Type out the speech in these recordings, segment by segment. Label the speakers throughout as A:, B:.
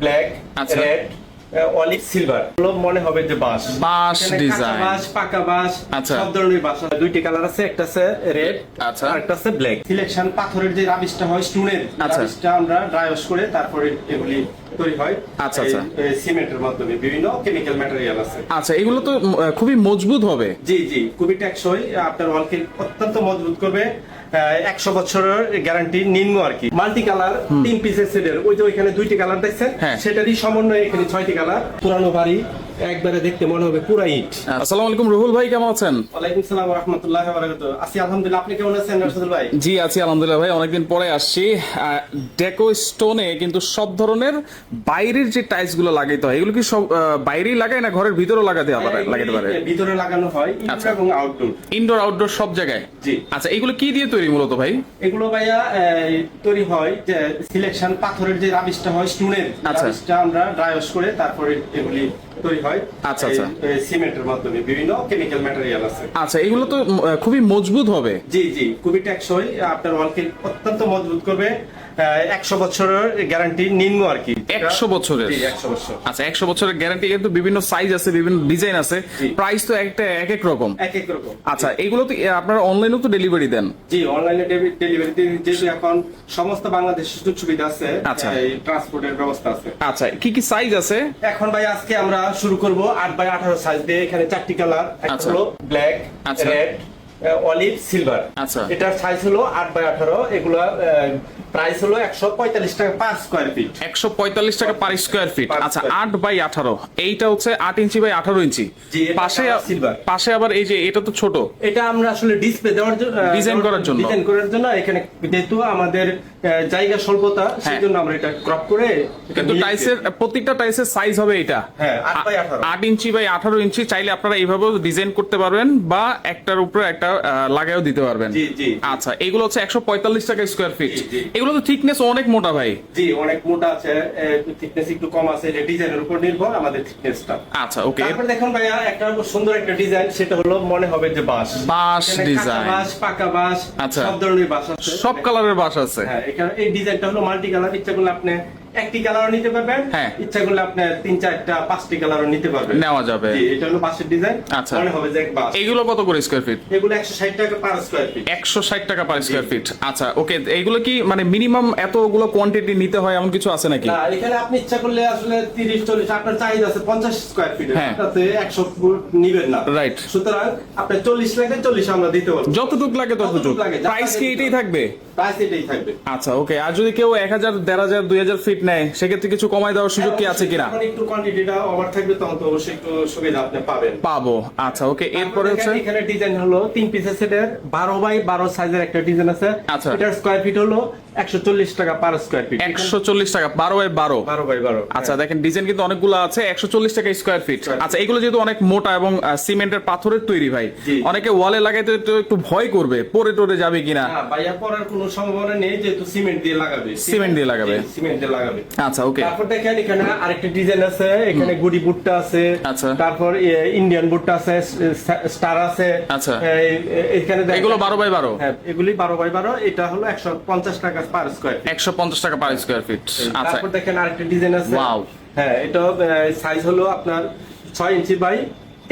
A: Black. Red olive silver মনে হবে যে বাঁশ
B: বাঁশ ডিজাইন
A: বাঁশ পাকা বাঁশ
B: আচ্ছা।
A: সব ধরনের বাঁশ দুইটি কালার আছে একটা আছে রেড
B: আচ্ছা।
A: আর একটা আছে ব্ল্যাক সিলেকশন পাথরের যে রাবিশটা হয় স্টোনের
B: আচ্ছা।
A: রাবিশটা আমরা ড্রাই ওয়াশ করে তারপরে এগুলি তৈরি হয়
B: আচ্ছা, আচ্ছা।
A: সিমেন্টের মাধ্যমে বিভিন্ন কেমিক্যাল ম্যাটেরিয়াল আছে
B: আচ্ছা এগুলো তো খুবই মজবুত হবে
A: জি জি খুবই টেকসই আপনার ওয়ালকে অত্যন্ত মজবুত করবে একশো বছরের গ্যারান্টি নিম্ন আর কি। মাল্টি কালার তিন পিসের সেটের ওই যে ওইখানে দুইটি কালার দেখছেন?
B: হ্যাঁ।
A: সেটারই সমন্বয়ে এখানে ছয়টি কালার পুরানো বাড়ি একবারে দেখতে মনে হবে পুরা ইট
B: আসসালামু আলাইকুম রুহুল ভাই কেমন আছেন?
A: ওয়ালাইকুম সালাম রহমতুল্লাহ বারাকাতু আছি আলহামদুলিল্লাহ আপনি কেমন আছেন রাশিদুল ভাই?
B: জি আছি আলহামদুলিল্লাহ ভাই অনেকদিন পরে আসছি। ডেকো স্টোনে কিন্তু সব ধরনের বাইরের যে টাইলসগুলো লাগাইতে হয় এগুলো কি সব বাইরেই লাগায় না ঘরের ভিতরেও লাগাতে আবার লাগাতে পারে?
A: ভিতরে লাগানো হয়
B: আচ্ছা।
A: ইনডোর এবং আউটডোর
B: ইনডোর আউটডোর সব জায়গায়?
A: জি।
B: আচ্ছা এগুলো কি দিয়ে তৈরি মূলত ভাই?
A: এগুলো ভাইয়া তৈরি হয় যে সিলেকশন পাথরের যে রাবিশটা হয় স্টোনের
B: আচ্ছা।
A: রাবিশটা আমরা ড্রাই ওয়াশ করে তারপরে এগুলি তৈরি হয়।
B: আচ্ছা, আচ্ছা।
A: সিমেন্টের মাধ্যমে বিভিন্ন কেমিক্যাল ম্যাটেরিয়াল আছে।
B: আচ্ছা এগুলো তো খুবই মজবুত হবে।
A: জি জি খুবই টেকসই। আপনার ওয়ালকে অত্যন্ত মজবুত করবে। একশো বছরের গ্যারান্টি নিম্ন আর কি।
B: একশো বছরের? আচ্ছা একশো বছরের গ্যারান্টি কিন্তু বিভিন্ন সাইজ আছে বিভিন্ন ডিজাইন আছে। প্রাইস তো একটা এক এক রকম।
A: এক এক রকম।
B: আচ্ছা এগুলো তো আপনারা অনলাইনেও তো ডেলিভারি দেন?
A: জি অনলাইনে ডেলিভারি যেহেতু এখন সমস্ত বাংলাদেশ সুযোগ সুবিধা আছে
B: আচ্ছা।
A: ট্রান্সপোর্টের ব্যবস্থা আছে।
B: আচ্ছা কি কি সাইজ আছে?
A: এখন ভাই আজকে আমরা শুরু করব আট বাই আঠারো সাইজ দিয়ে এখানে চারটি কালার একটা
B: আচ্ছা।
A: হলো ব্ল্যাক
B: আচ্ছা।
A: রেড অলিভ সিলভার
B: আচ্ছা।
A: এটার সাইজ হলো আট বাই আঠারো এগুলা প্রাইস হলো একশো পঁয়তাল্লিশ টাকা পার স্কোয়ার ফিট
B: একশো পয়তাল্লিশ টাকা পার স্কোয়ার ফিট আচ্ছা আট বাই আঠারো এইটা হচ্ছে আট ইঞ্চি বাই আঠারো ইঞ্চি পাশে
A: silver।
B: পাশে আবার এই যে এটা তো ছোট
A: এটা আমরা আসলে ডিসপ্লে দেওয়ার জন্য
B: Design করার জন্য।
A: ডিজাইন করার জন্য এখানে যেহেতু আমাদের জায়গা স্বল্পতা সেই জন্য আমরা এটা ক্রপ করে
B: হ্যাঁ। কিন্তু টাইসের প্রত্যেকটা টাইসের সাইজ হবে এটা
A: হ্যাঁ, আট আঠারো।
B: আট ইঞ্চি বাই আঠারো ইঞ্চি চাইলে আপনারা এইভাবেও ডিজাইন করতে পারবেন বা একটার উপরে একটা আহ, লাগাইও দিতে পারবেন। আচ্ছা এগুলো হচ্ছে একশো পঁয়তাল্লিশ টাকা স্কোয়ার ফিট। এগুলো তো থিকনেস অনেক মোটা ভাই।
A: জি অনেক মোটা আছে থিকনেস একটু কম আছে এটা ডিজাইনের উপর নির্ভর আমাদের থিকনেসটা
B: আচ্ছা ওকে
A: তারপর দেখুন ভাইয়া একটা সুন্দর একটা ডিজাইন সেটা হলো মনে হবে যে বাঁশ।
B: বাঁশ ডিজাইন
A: বাঁশ পাকা বাঁশ
B: আচ্ছা।
A: সব ধরনের বাঁশ আছে।
B: সব কালারের বাস আছে।
A: হ্যাঁ এখানে এই ডিজাইনটা হলো মাল্টি কালার ইচ্ছা করলে আপনি একটি কালারও নিতে পারবেন।
B: হ্যাঁ।
A: ইচ্ছা করলে আপনি তিন চারটা পাঁচটি কালারও নিতে পারবেন।
B: নেওয়া যাবে।
A: জি এটা হলো বাঁশের ডিজাইন
B: আচ্ছা।
A: মনে হবে যে বাঁশ।
B: কত করে স্কোয়ার ফিট
A: এগুলো একশো ষাট টাকা পার স্কোয়ার ফিট
B: একশো ষাট টাকা পার স্কোয়ার ফিট আচ্ছা ওকে এইগুলো কি মানে মিনিমাম এতগুলো কোয়ান্টিটি নিতে হয় এমন কিছু আছে নাকি?
A: না এখানে আপনি ইচ্ছা করলে আসলে তিরিশ চল্লিশ আপনার চাহিদা আছে পঞ্চাশ স্কোয়ার ফিট
B: হ্যাঁ।
A: তাতে একশো ফুট নিবেন না।
B: Right.
A: সুতরাং আপনার চল্লিশ লাগে চল্লিশ আমরা দিতে পারব।
B: যতটুক লাগে ততটুক। প্রাইস কি এটাই থাকবে?
A: প্রাইস এটাই থাকবে।
B: আচ্ছা ওকে আর যদি কেউ এক হাজার দেড় হাজার দুই হাজার ফিট নেয় সেক্ষেত্রে কিছু কমাই দেওয়ার সুযোগ কি আছে কিনা?
A: একটু কোয়ান্টিটিটা ওভার থাকবে তখন তো অবশ্যই একটু সুবিধা আপনি পাবেন।
B: পাবো। আচ্ছা ওকে এরপরে হচ্ছে?
A: এখানে- এখানে ডিজাইন হলো তিন পিসের সেটের বারো বাই বারো সাইজের একটা ডিজাইন আছে।
B: আচ্ছা।
A: এটার স্কোয়ার ফিট হলো একশো চল্লিশ টাকা পার স্কোয়ার ফিট
B: একশো চল্লিশ টাকা বারো বাই বারো।
A: বারো বাই বারো
B: আচ্ছা দেখেন ডিজাইন কিন্তু অনেকগুলো আছে একশো চল্লিশ টাকা স্কোয়ার ফিট আচ্ছা এগুলো যেহেতু অনেক মোটা এবং সিমেন্টের পাথরের তৈরি ভাই অনেকে ওয়ালে লাগাইতে একটু ভয় করবে পরে টরে যাবে কিনা।
A: না ভাইয়া পড়ার কোনো সম্ভাবনা নেই যেহেতু সিমেন্ট দিয়ে লাগাবে।
B: সিমেন্ট দিয়ে লাগাবে।
A: সিমেন্ট দিয়ে লাগাবে।
B: আচ্ছা ওকে।
A: তারপর দেখেন এখানে আরেকটা ডিজাইন আছে এখানে গুডি বুটটা আছে
B: আচ্ছা।
A: তারপর ইন্ডিয়ান বুটটা আছে স্টার আছে।
B: আচ্ছা।
A: এখানে
B: এগুলো বারো বাই বারো?
A: হ্যাঁ এগুলি বারো বাই বারো এটা হলো একশো পঞ্চাশ টাকা পার স্কোয়ার
B: একশো পঞ্চাশ টাকা পার স্কোয়ার ফিট আচ্ছা।
A: তারপর দেখেন আরেকটা ডিজাইন আছে।
B: ওয়াও
A: হ্যাঁ এটা সাইজ হলো আপনার ছয় ইঞ্চি বাই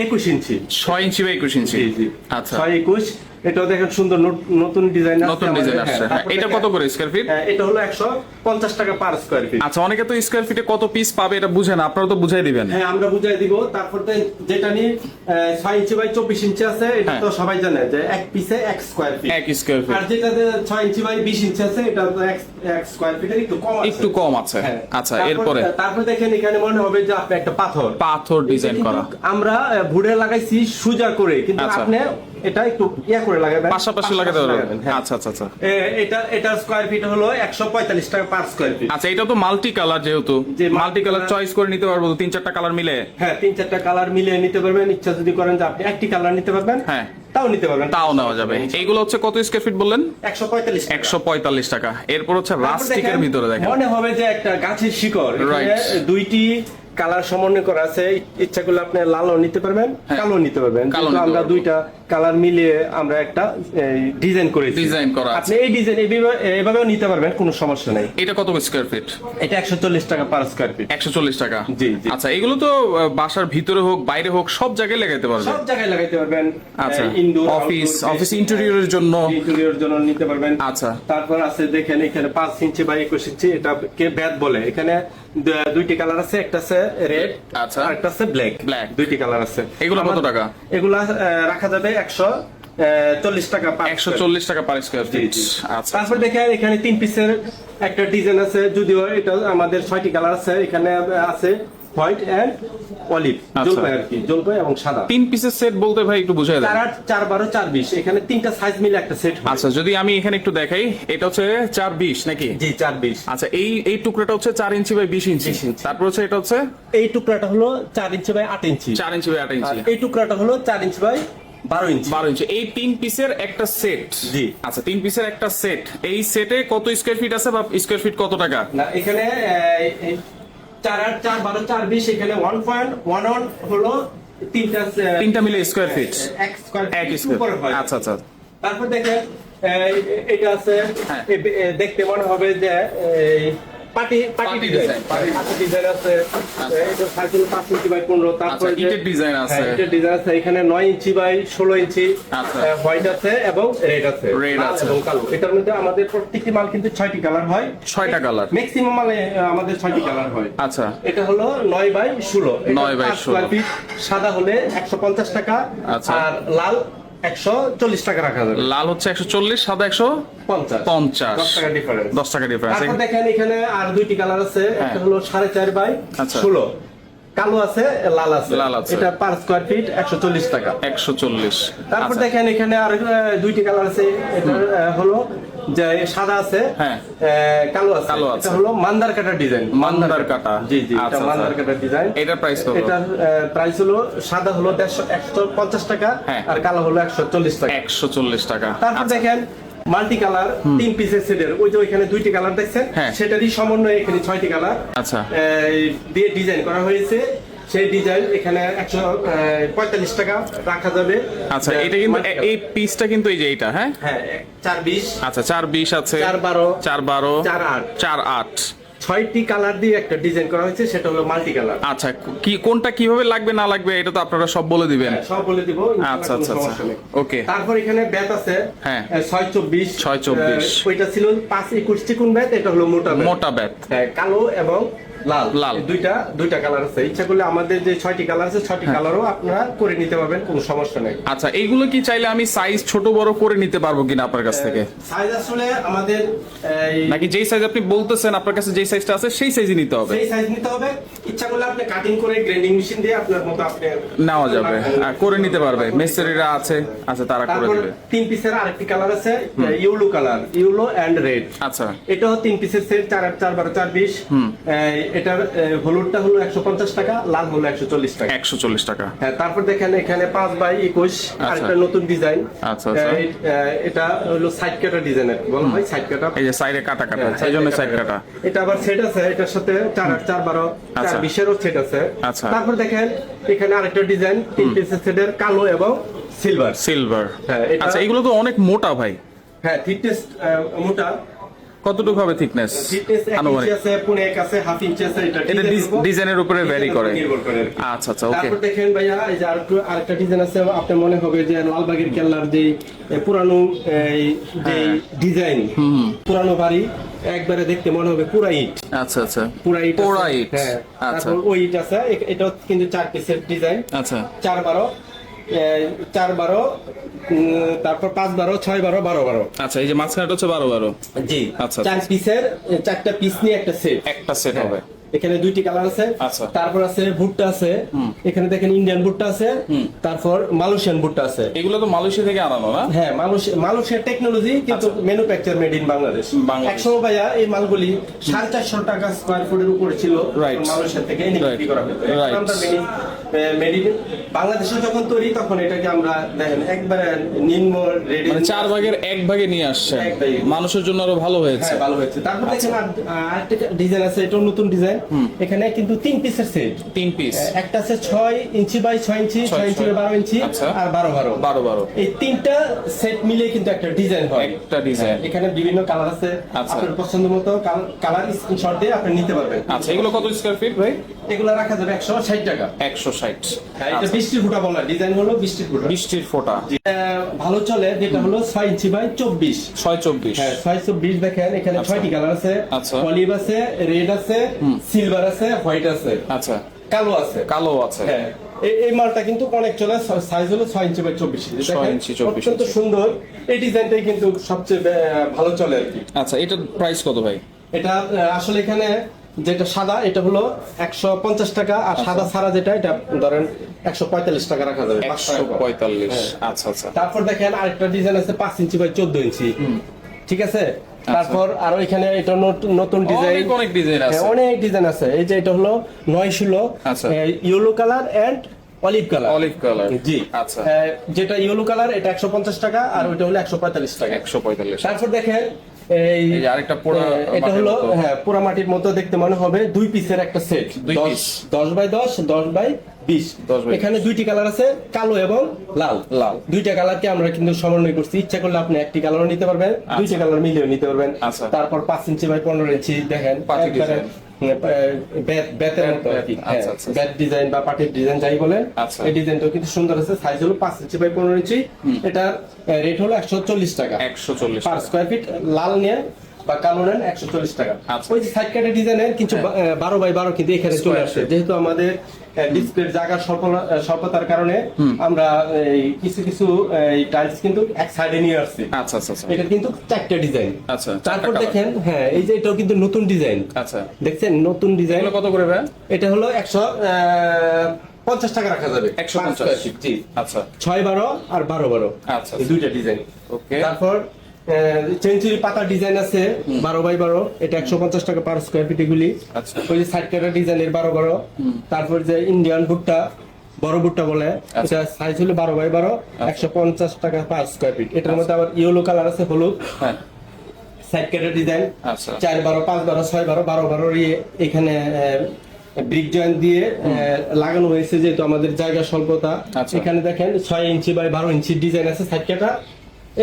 A: একুশ ইঞ্চি।
B: ছয় ইঞ্চি বাই একুশ ইঞ্চি।
A: জি জি।
B: আচ্ছা।
A: ছয় একুশ এটাও দেখেন সুন্দর নতুন ডিজাইন
B: নতুন ডিজাইন আসছে। হ্যাঁ, এটা কত করে স্কোয়ার ফিট
A: এটা হলো একশো পঞ্চাশ টাকা পার স্কোয়ার ফিট
B: আচ্ছা অনেকে তো স্কোয়ার ফিটে কত পিস পাবে এটা বুঝেন আপনারা তো বুঝাই দিবেন।
A: হ্যাঁ আমরা বুঝাই দিব। তারপর তো যেটা ইঞ্চি বাই চব্বিশ ইঞ্চি আছে এটা
B: হ্যাঁ।
A: তো সবাই জানে যে এক পিসে স্কোয়ার ফিট
B: এক স্কোয়ার ফিট
A: আর ছয় ইঞ্চি বাই বিশ ইঞ্চি আছে এটা তো এক এক স্কোয়ার ফিটের একটু কম আছে।
B: একটু কম আছে।
A: হ্যাঁ।
B: আচ্ছা এরপরে?
A: তারপর দেখেন এখানে মনে হবে যে আপনি একটা পাথর।
B: পাথর ডিজাইন করা।
A: আমরা ভুড়ে লাগাইছি সুজা করে কিন্তু
B: আচ্ছা।
A: আপনি এটা একটু ইয়া করে লাগাবেন।
B: পাশাপাশি লাগাতে পারবেন
A: হ্যাঁ।
B: আচ্ছা আচ্ছা আচ্ছা।
A: এটা স্কোয়ার ফিট হলো একশো পঁয়তাল্লিশ টাকা পার স্কোয়ার ফিট
B: আচ্ছা এটা তো মাল্টি কালার যেহেতু। মাল্টি কালার চয়েস করে নিতে পারব তিন চারটা কালার মিলে।
A: হ্যাঁ তিন চারটা কালার মিলিয়ে নিতে পারবেন। ইচ্ছা যদি করেন যে আপনি একটি কালার নিতে পারবেন
B: হ্যাঁ।
A: তাও নিতে পারবেন।
B: তাও নেওয়া যাবে। এইগুলো হচ্ছে কত স্কোয়ার ফিট বললেন?
A: একশো পঁয়তাল্লিশ
B: একশো পঁয়তাল্লিশ টাকা। এরপর হচ্ছে রাস্টিকের ভিতরে দেখেন।
A: মনে হবে যে একটা গাছের শিকড়। দুইটি কালার সমন্বয় করা আছে। ইচ্ছা করলে আপনি লালও নিতে পারবেন
B: হ্যাঁ।
A: কালো নিতে পারবেন। আমরা দুইটা কালার মিলিয়ে আমরা একটা ডিজাইন করেছি।
B: Design করা।
A: আপনি এই ডিজাইন এভাবেও নিতে পারবেন কোনো সমস্যা নেই।
B: এটা কত স্কোয়ার ফিট
A: এটা একশো চল্লিশ টাকা পার স্কোয়ার ফিট
B: একশো চল্লিশ টাকা?
A: জি, জি।
B: আচ্ছা এগুলো তো বাসার ভিতরে হোক বাইরে হোক সব জায়গায় লাগাইতে পারবে
A: সব জায়গায় লাগাইতে পারবেন।
B: আচ্ছা
A: ইনডোর
B: অফিস অফিস ইন্টেরিয়রের জন্য।
A: ইন্টেরিয়র জন্য নিতে পারবেন।
B: আচ্ছা।
A: তারপর আছে দেখেন এখানে পাঁচ ইঞ্চি বা একুশ ইঞ্চি এটা কে ব্যাট বলে। এখানে দুইটি কালার আছে একটা আছে রেড
B: আচ্ছা।
A: আর একটা আছে ব্ল্যাক
B: ব্ল্যাক
A: দুইটি কালার আছে।
B: এগুলো কত টাকা?
A: এগুলা রাখা যাবে একশো চল্লিশ টাকা
B: একশো চল্লিশ টাকা পার স্কোয়ার ফিট আচ্ছা।
A: তারপর দেখেন এখানে তিন পিসের একটা ডিজাইন আছে যদিও এটা আমাদের ছয়টি কালার আছে এখানে আছে হোয়াইট এন্ড অলিভ
B: আচ্ছা।
A: জলপাই আর কি জলপাই এবং সাদা।
B: তিন পিসের সেট বলতে ভাই একটু বুঝাই দেন।
A: চার আট চার বারো চার বিশ এখানে তিনটা সাইজ মিলে একটা সেট হয়।
B: আচ্ছা যদি আমি এখানে একটু দেখাই এটা হচ্ছে চার বিশ নাকি?
A: জি চার বিশ।
B: আচ্ছা এই এই টুকরাটা হচ্ছে চার ইঞ্চি বাই বিশ ইঞ্চি।
A: 20 ইঞ্চি।
B: তারপর হচ্ছে এটা হচ্ছে?
A: এই টুকরাটা হলো চার ইঞ্চি বাই আট ইঞ্চি।
B: চার ইঞ্চি বাই আট ইঞ্চি।
A: এই টুকরাটা হলো চার ইঞ্চি বাই বারো ইঞ্চি
B: বারো ইঞ্চি এই তিন পিসের একটা সেট
A: জি।
B: আচ্ছা তিন পিসের একটা সেট এই সেটে কত স্কোয়ার ফিট আছে বা স্কোয়ার ফিট কত টাকা?
A: না এখানে চার আট চার বারো চার বিশ এখানে ওয়ান পয়েন্ট ওয়ান ওয়ান হলো তিনটা
B: তিনটা মিলে স্কোয়ার ফিট
A: এক স্কোয়ার
B: এক স্কোয়ার আচ্ছা আচ্ছা।
A: তারপর দেখেন এটা আছে
B: হ্যাঁ।
A: দেখতে মনে হবে যে পাটি পাটি ডিজাইন পাটি ডিজাইন আছে এটা সাইকেল পাঁচ ইঞ্চি বাই পনেরো তারপরে
B: আচ্ছা, ইটের design আছে।
A: ইটের ডিজাইন আছে। এখানে নয় ইঞ্চি বাই ষোলো ইঞ্চি
B: আচ্ছা।
A: হোয়াইট আছে এবং রেড আছে। লাল
B: আছে।
A: এবং কালো। এটার মধ্যে আমাদের প্রত্যেকটি মাল কিন্তু ছয়টি কালার হয়।
B: ছয়টা কালার
A: ম্যাক্সিমাম মালে আমাদের ছয়টি কালার হয়।
B: আচ্ছা।
A: এটা হলো নয় বাই ষোলো। এটা
B: 9 by
A: পাঁচ
B: 16
A: সাদা হলে একশো পঞ্চাশ টাকা।
B: আচ্ছা।
A: আর লাল একশো চল্লিশ টাকা রাখা যাবে।
B: লাল হচ্ছে একশো চল্লিশ সাদা একশো
A: পঞ্চাশ।
B: পঞ্চাশ।
A: দশ টাকা ডিফারেন্স
B: দশ টাকা ডিফারেন্স
A: দেখেন এখানে আর দুইটি কালার আছে। একটা হলো সাড়ে চার বাই
B: আচ্ছা।
A: ষোলো। কালো আছে লাল আছে।
B: লাল আছে।
A: এটা পার স্কোয়ার ফিট একশো চল্লিশ টাকা।
B: একশো চল্লিশ।
A: তারপর
B: আচ্ছা।
A: দেখেন এখানে আর দুইটি কালার আছে। এটা হলো যে সাদা আছে
B: হ্যাঁ।
A: কালো আছে
B: কালো আছে।
A: এটা হলো মান্দার কাটা ডিজাইন
B: মান্দার কাটা।
A: জি জি
B: আচ্ছা,
A: এটা
B: আচ্ছা।
A: মান্দার কাটা ডিজাইন
B: এটার প্রাইস কত
A: এটার প্রাইস হলো সাদা হলো দেড়শো একশো পঞ্চাশ টাকা
B: হ্যাঁ।
A: আর কালো হলো একশো চল্লিশ টাকা
B: একশো চল্লিশ টাকা
A: তারপর
B: আচ্ছা।
A: দেখেন মাল্টি কালার তিন পিসের সেটের ওই যে ওইখানে দুইটি কালার দেখছেন
B: হ্যাঁ।
A: সেটারই সমন্বয়ে এখানে ছয়টি কালার
B: আচ্ছা
A: দিয়ে ডিজাইন করা হয়েছে সেই ডিজাইন এখানে একশো পঁয়তাল্লিশ টাকা রাখা যাবে।
B: আচ্ছা এটা কিন্তু এই পিসটা কিন্তু এই যে এইটা হ্যাঁ?
A: হ্যাঁ চার বিশ।
B: আচ্ছা চার বিশ আছে।
A: চার বারো।
B: চার বারো।
A: চার আট।
B: চার আট।
A: ছয়টি কালার দিয়ে একটা ডিজাইন করা হয়েছে সেটা হলো মাল্টি কালার
B: আচ্ছা কি কোনটা কীভাবে লাগবে না লাগবে এটা তো আপনারা সব বলে দিবেন।
A: সব বলে দিব
B: আচ্ছা, আচ্ছা, আচ্ছা। Okay.
A: তারপর এখানে ব্যাট আছে
B: হ্যাঁ।
A: আহ, ছয় চব্বিশ
B: 624
A: আহ, ওইটা ছিল পাঁচ একুশ চিকুন ব্যাট এটা হলো মোটা ব্যাট
B: মোটা ব্যাট
A: হ্যাঁ, কালো এবং লাল।
B: লাল।
A: দুইটা দুইটা কালার আছে। ইচ্ছা করলে আমাদের যে ছয়টি কালার আছে ছয়টি
B: হ্যাঁ।
A: কালারও আপনারা করে নিতে পারবেন কোনো সমস্যা নেই।
B: আচ্ছা এইগুলো কি চাইলে আমি সাইজ ছোট বড় করে নিতে পারব কিনা আপনার কাছ থেকে?
A: সাইজ আসলে আমাদের
B: নাকি যেই সাইজ আপনি বলতেছেন আপনার কাছে যেই সাইজটা আছে সেই সাইজই নিতে হবে?
A: সেই সাইজ নিতে হবে। ইচ্ছা করলে আপনি কাটিং করে গ্রাইন্ডিং মেশিন দিয়ে আপনার মতো আপনি
B: নেওয়া যাবে। আর করে নিতে পারবে। মেসেরিরা আছে। আচ্ছা তারা করে দিবে।
A: তিন পিসের আরেকটি কালার আছে yellow colour yellow and red
B: আচ্ছা।
A: এটাও তিন পিসের সেট চার চার বারো চার বিশ। এটার হলুদটা হলো একশো পঞ্চাশ টাকা লাল হলো একশো চল্লিশ টাকা।
B: একশো চল্লিশ টাকা।
A: হ্যাঁ তারপর দেখেন এখানে পাঁচ বাই একুশ আরেকটা নতুন ডিজাইন।
B: আচ্ছা, আচ্ছা।
A: এটা হলো সাইড কাটা ডিজাইনের বলা হয় সাইড কাটা
B: এই যে সাইডে কাটা কাটা সেই জন্য সাইড
A: কাটা। এটা আবার সেট আছে এটার সাথে চার আট চার বারো চার
B: আচ্ছা।
A: বিশেরও সেট আছে।
B: আচ্ছা।
A: তারপর দেখেন এখানে আরেকটা ডিজাইন তিন পিসের সেটের কালো এবং সিলভার
B: সিলভার
A: হ্যাঁ,
B: আচ্ছা এগুলো তো অনেক মোটা ভাই।
A: হ্যাঁ থিকনেস মোটা।
B: কতটুকু হবে থিকনেস আনুমানিক
A: আছে পুনে এক আছে হাফ ইঞ্চি আছে এটা
B: এটা ডিজাইনের উপরে ভ্যারি করে। আচ্ছা আচ্ছা ওকে
A: তারপর দেখেন ভাইয়া এই যে আরেকটু আরেকটা ডিজাইন আছে আপনার মনে হবে যে লালবাগের কেল্লার যে পুরানো এই যে
B: হ্যাঁ।
A: ডিজাইন পুরানো বাড়ি একবারে দেখতে মনে হবে পুরা ইট
B: আচ্ছা আচ্ছা
A: পুরা ইট।
B: পোড়া ইট।
A: হ্যাঁ
B: আচ্ছা।
A: তারপর ওই ইট আছে এ- এটাও কিন্তু চার পিসের ডিজাইন
B: আচ্ছা
A: চার বারো চার বারো তারপর পাঁচ বারো ছয় বারো বারো বারো।
B: আচ্ছা এই যে মাঝখানেটা হচ্ছে বারো বারো।
A: জি।
B: আচ্ছা।
A: চার পিসের চারটা পিস নিয়ে একটা সেট
B: একটা সেট হবে।
A: এখানে দুইটি কালার আছে।
B: আচ্ছা।
A: তারপর আছে ভুট্টা আছে। এখানে দেখেন ইন্ডিয়ান ভুট্টা আছে। তারপর মালয়েশিয়ান ভুট্টা আছে।
B: এগুলো তো মালয়েশিয়া থেকে আনানো না?
A: হ্যাঁ মালয়েশিয়া টেকনোলজি কিন্তু ম্যানুফ্যাকচার মেড ইন বাংলাদেশ। একসময় ভাইয়া এই মালগুলি সাড়ে চারশো টাকা স্কোয়ার ফুটের উপরে ছিল. মালয়েশিয়া থেকে এনে বিক্রি করা হতো। আমরা মেড ইন বাংলাদেশে যখন তৈরি তখন এটাকে আমরা দেখেন একবারে নিম্ন রেডি
B: মানে চার ভাগের এক ভাগে নিয়ে আসছে মানুষের জন্য আরও ভালো হয়েছে।
A: হ্যাঁ ভালো হয়েছে। তারপর দেখেন আর- ডিজাইন আছে এটাও নতুন ডিজাইন এখানে কিন্তু তিন পিসের সেট
B: তিন পিস
A: একটা আছে ছয় ইঞ্চি বাই ছয় ইঞ্চি
B: ছয়,
A: ইঞ্চি বারো ইঞ্চি
B: আচ্ছা।
A: আর বারো বারো।
B: বারো বারো।
A: এই তিনটা সেট মিলে কিন্তু একটা ডিজাইন হয়।
B: একটা ডিজাইন
A: এখানে বিভিন্ন কালার আছে।
B: আচ্ছা।
A: আপনার পছন্দ মতো কালার স্ক্রিনশট দিয়ে আপনি নিতে পারবেন।
B: আচ্ছা এগুলো কত স্কোয়ার ফিট ভাই?
A: এগুলো রাখা যাবে একশো ষাট টাকা।
B: একশো ষাট।
A: হ্যাঁ, এটা বৃষ্টির ফুটা বলা ডিজাইন হলো বৃষ্টির ফুটা।
B: বৃষ্টির ফোটা।
A: ভালো চলে যেটা হলো ছয় ইঞ্চি বাই চব্বিশ।
B: ছয় চব্বিশ।
A: হ্যাঁ ছয় চব্বিশ দেখেন এখানে
B: আচ্ছা।
A: ছয়টি কালার আছে।
B: আচ্ছা।
A: অলিভ আছে রেড আছে সিলভার আছে হোয়াইট আছে
B: আচ্ছা।
A: কালো আছে।
B: কালো আছে।
A: হ্যাঁ এই- মালটা কিন্তু অনেক চলে সাইজ হলো ছয় ইঞ্চি বাই চব্বিশ
B: ইঞ্চি,
A: অত্যন্ত
B: সুন্দর।
A: এই ডিজাইনটাই কিন্তু সবচেয়ে ভালো চলে আর কি।
B: আচ্ছা এটার প্রাইস কত ভাই?
A: এটা আসলে এখানে যেটা সাদা এটা হলো একশো পঞ্চাশ টাকা আর সাদা ছাড়া যেটা এটা ধরেন একশো পঁয়তাল্লিশ টাকা রাখা যাবে।
B: পঁয়তাল্লিশ।
A: হ্যাঁ।
B: আচ্ছা আচ্ছা।
A: তারপর দেখেন আরেকটা ডিজাইন আছে পাঁচ ইঞ্চি বাই চোদ্দ ইঞ্চি। ঠিক আছে? তারপর আরও এখানে এটা নতুন ডিজাইন
B: অনেক ডিজাইন আছে।
A: অনেক ডিজাইন আছে। এই যে এটা হলো নয় ষোলো
B: আচ্ছা।
A: Yellow colour and olive colour
B: olive colour
A: জি।
B: আচ্ছা।
A: যেটা ইয়েলো কালার এটা একশো পঞ্চাশ টাকা আর ওইটা হলো একশো পঁয়তাল্লিশ টাকা।
B: একশো পঁয়তাল্লিশ
A: তারপর দেখেন এই
B: আরেকটা পোড়া
A: এটা হলো হ্যাঁ পোড়া মাটির মতো দেখতে মনে হবে। দুই পিসের একটা সেট দশ বাই দশ দশ বাই বিশ।
B: 10 by
A: এখানে দুইটি কালার আছে কালো এবং লাল।
B: লাল।
A: দুইটা কালারকে আমরা কিন্তু সমন্বয় করছি। ইচ্ছা করলে আপনি একটি কালারও নিতে পারবেন দুইটা কালার মিলিয়েও নিতে পারবেন।
B: আচ্ছা।
A: তারপর পাঁচ ইঞ্চি বাই পনেরো ইঞ্চি দেখেন
B: পাটি
A: একবারে,
B: design।
A: উম, আহ, বেত- বেতের মতো আর কি
B: বেত,
A: হ্যাঁ। বেত ডিজাইন বা পাটির ডিজাইন যাই বলে। এই ডিজাইনটাও কিন্তু সুন্দর আছে সাইজ হলো পাঁচ ইঞ্চি বাই পনেরো ইঞ্চি এটার রেট হলো একশো চল্লিশ টাকা
B: একশো চল্লিশ
A: পার স্কোয়ার ফিট লাল বা কালো নেন একশো চল্লিশ টাকা
B: আচ্ছা।
A: ওই যে সাইড কাটের ডিজাইনের কিছু বারো বাই বারো কিন্তু এখানে চলে আসে যেহেতু আমাদের ডিসপ্লের স্বল্প- আহ, স্বল্পতার কারণে আমরা কিছু কিছু টাইলস কিন্তু এক সাইডে নিয়ে আসছি।
B: আচ্ছা আচ্ছা আচ্ছা।
A: এটা কিন্তু চারটা ডিজাইন
B: আচ্ছা,
A: তারপর দেখেন হ্যাঁ এই যে এটাও কিন্তু নতুন ডিজাইন
B: আচ্ছা।
A: দেখছেন নতুন ডিজাইন
B: কত করে
A: এটা হলো একশো পঞ্চাশ টাকা রাখা যাবে।
B: 150
A: পার square feet, জি।
B: আচ্ছা।
A: ছয় বারো আর বারো বারো।
B: আচ্ছা।
A: দুইটা ডিজাইন
B: ওকে।
A: তারপর চেঞ্চুরি পাতা ডিজাইন আছে বারো বাই বারো। এটা একশো পঞ্চাশ টাকা পার স্কোয়ার ফিট এগুলি।
B: আচ্ছা।
A: ওই যে সাইড কাটার ডিজাইনের বারো বারো। তারপর যে ইন্ডিয়ান ভুট্টা বড় ভুট্টা বলে
B: আচ্ছা।
A: এটা সাইজ হলো বারো বাই বারো একশো পঞ্চাশ টাকা পার স্কোয়ার ফিট এটার মধ্যে আবার ইয়েলো কালার আছে হলুদ। সাইড কাটার ডিজাইন
B: আচ্ছা।
A: চার বারো পাঁচ বারো ছয় বারো বারো বারো ইয়ে এখানে ব্রিক জয়েন্ট দিয়ে লাগানো হয়েছে যেহেতু আমাদের জায়গা স্বল্পতা।
B: আচ্ছা।
A: এখানে দেখেন ছয় ইঞ্চি বাই বারো ইঞ্চি ডিজাইন আছে সাইড কাটা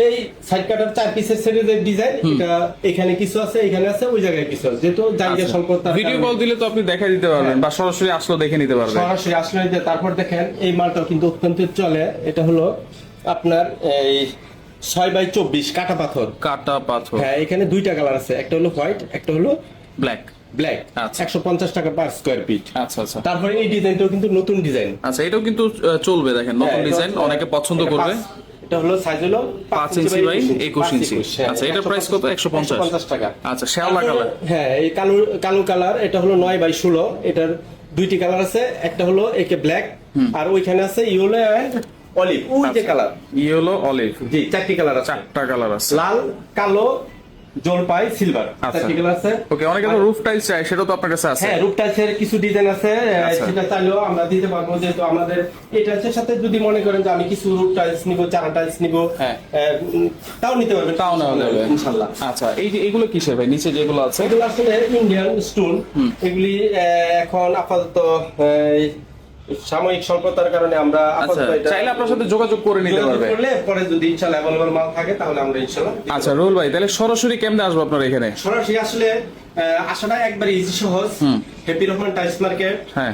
A: এই সাইড কাটার চার পিসের সেটের ডিজাইন এটা এখানে কিছু আছে এখানে আছে ওই জায়গায় কিছু আছে। যেহেতু জায়গা স্বল্পতা
B: ভিডিও কল দিলে তো আপনি দেখা দিতে পারবেন বা সরাসরি আসলে দেখে নিতে পারবেন।
A: সরাসরি আসলে তারপর দেখেন এই মালটাও কিন্তু অত্যন্ত চলে। এটা হলো আপনার এই ছয় বাই চব্বিশ কাটা পাথর।
B: কাটা পাথর।
A: হ্যাঁ এখানে দুইটা কালার আছে একটা হলো হোয়াইট একটা হলো
B: ব্ল্যাক
A: ব্ল্যাক
B: আচ্ছা।
A: একশো পঞ্চাশ টাকা পার স্কোয়ার ফিট
B: আচ্ছা আচ্ছা।
A: তারপরে এই ডিজাইনটাও কিন্তু নতুন ডিজাইন
B: আচ্ছা এটাও কিন্তু চলবে দেখেন নতুন ডিজাইন অনেকে পছন্দ করবে।
A: এটা হলো সাইজ হলো
B: 5 ইঞ্চি বাই একুশ ইঞ্চি। আচ্ছা এটা প্রাইস কত? একশো পঞ্চাশ।
A: টাকা।
B: আচ্ছা শ্যাওলা কালার।
A: হ্যাঁ এই কালো কালো কালার এটা হলো নয় বাই ষোলো। এটার দুইটি কালার আছে। একটা হলো একে ব্ল্যাক আর ওইখানে আছে ইয়েলো এন্ড অলিভ ওই যে কালার।
B: ইয়েলো অলিভ
A: জি চারটি কালার আছে।
B: চারটা কালার আছে।
A: লাল কালো জলপাই সিলভার
B: আচ্ছা।
A: চারটি আছে।
B: ওকে অনেকে তো রুফ টাইলস চাই সেটা তো আপনার কাছে আছে।
A: হ্যাঁ রূপ টাইলসের কিছু ডিজাইন আছে।
B: আচ্ছা।
A: সেটা চাইলেও আমরা দিতে পারব যেহেতু আমাদের এই টাইলসের সাথে যদি মনে করেন যে আমি কিছু রূপ টাইলস নিব চারা টাইলস নিব
B: হ্যাঁ।
A: তাও নিতে পারবেন।
B: তাও নেওয়া যাবে।
A: ইনশাল্লাহ।
B: আচ্ছা এই যে এগুলো কিসের ভাই? নিচে যেগুলো আছে?
A: এগুলো আসলে ইন্ডিয়ান স্টোন এগুলি এখন আপাতত সাময়িক স্বল্পতার কারণে আমরা
B: আচ্ছা চাইলে আপনার সাথে যোগাযোগ করে নিতে পারবে।
A: করলে পরে যদি ইনশাআল্লাহ অ্যাভেলেবল মাল থাকে তাহলে আমরা ইনশাআল্লাহ
B: আচ্ছা রুল ভাই তাহলে সরাসরি কেমনে আসব আপনার এখানে?
A: সরাসরি আসলে আসাটা একবারে ইজি সহজ। হ্যাপি রহমান টাইলস মার্কেট
B: হ্যাঁ।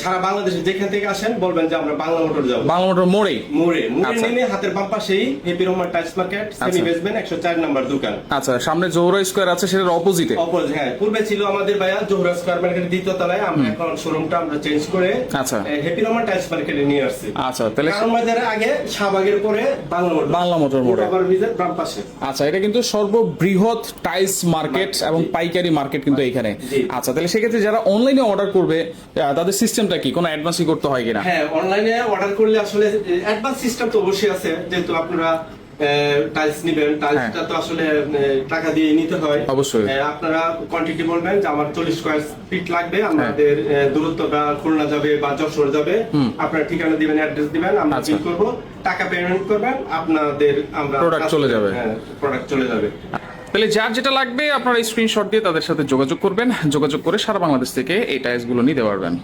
A: সারা বাংলাদেশে যেখান থেকে আসেন বলবেন যে আমরা বাংলা মোটর যাব।
B: বাংলা মোটর মোড়েই
A: মোড়ে। মোড়ে
B: আচ্ছা।
A: নেমে হাতের বাম পাশেই happy Rahman tiles market semi. Basement number দোকান।
B: আচ্ছা সামনে জৌরা স্কোয়ার আছে সেটার অপোজিটে
A: অপোজ হ্যাঁ। পূর্বে ছিল আমাদের ভাইয়া জোহরা স্কোয়ার মার্কেটের দ্বিতীয় তলায়। আমরা এখন শোরুমটা আমরা চেঞ্জ করে
B: আচ্ছা।
A: হ্যাপি রহমান টাইলস মার্কেটে নিয়ে আসছি।
B: আচ্ছা তাহলে
A: কারণ বাজারে আগে শাহবাগের পরে বাংলা মোটর।
B: বাংলা মোটর মোড়ে।
A: ব্রিজের বাম পাশে।
B: আচ্ছা এটা কিন্তু সর্ববৃহৎ টাইলস মার্কেট এবং পাইকারি মার্কেট কিন্তু এখানে আচ্ছা তাহলে সেক্ষেত্রে যারা অনলাইনে অর্ডার করবে তাদের সিস্টেমটা কি? কোনো অ্যাডভান্সই করতে হয় কিনা?
A: হ্যাঁ অনলাইনে অর্ডার করলে আসলে অ্যাডভান্স সিস্টেম তো অবশ্যই আছে যেহেতু আপনারা টাইলস নিবেন। টাইলসটা তো আসলে টাকা দিয়ে নিতে হয়।
B: হ্যাঁ। অবশ্যই।
A: আপনারা কোয়ান্টিটি বলবেন যে আমার চল্লিশ স্কোয়ার ফিট লাগবে আমাদের দূরত্বটা খুলনা যাবে বা যশোর যাবে। আপনারা ঠিকানা দিবেন অ্যাড্রেস দিবেন আমরা
B: আচ্ছা।
A: বিল করব। টাকা পেমেন্ট করবেন আপনাদের আমরা
B: Product চলে যাবে।
A: প্রোডাক্ট চলে যাবে।
B: তাহলে যার যেটা লাগবে আপনারা স্ক্রিনশট দিয়ে তাদের সাথে যোগাযোগ করবেন। যোগাযোগ করে সারা বাংলাদেশ থেকে এই টাইলসগুলো নিতে পারবেন।